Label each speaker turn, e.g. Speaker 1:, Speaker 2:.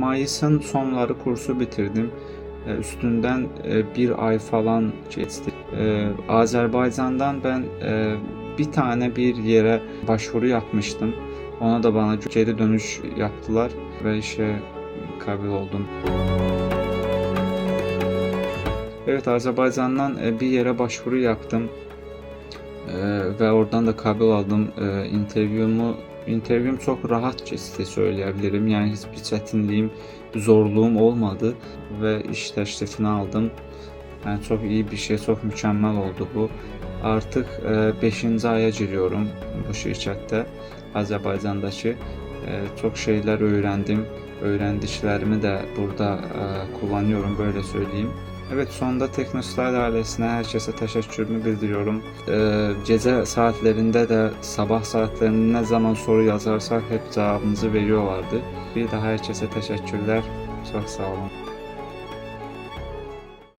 Speaker 1: Mayıs'ın sonları kursu bitirdim. E, Üstünden e, bir ay falan geçti. E, Azerbaycan'dan ben bir tane bir yere başvuru yapmıştım. Ona da bana geri dönüş yaptılar ve işe kabul oldum. Evet Azerbaycan'dan bir yere başvuru yaptım ve oradan da kabul aldım. İnterview'umu interview'um çok rahat geçti söyleyebilirim. Yani hiçbir çetinliğim, zorluğum olmadı ve iş teklifini aldım. Yani çok iyi bir şey, çok mükemmel oldu bu. Artık 5. aya giriyorum bu şirkette, Azerbaycan'daki. E, çok şeyler öğrendim. Öğrendiklerimi de burada e, kullanıyorum böyle söyleyeyim. Evet sonunda Teknostar ailesine herkese teşekkürümü bildiriyorum. Ee, gece saatlerinde de sabah saatlerinde ne zaman soru yazarsak hep cevabımızı veriyorlardı. Bir daha herkese teşekkürler. Çok sağ olun.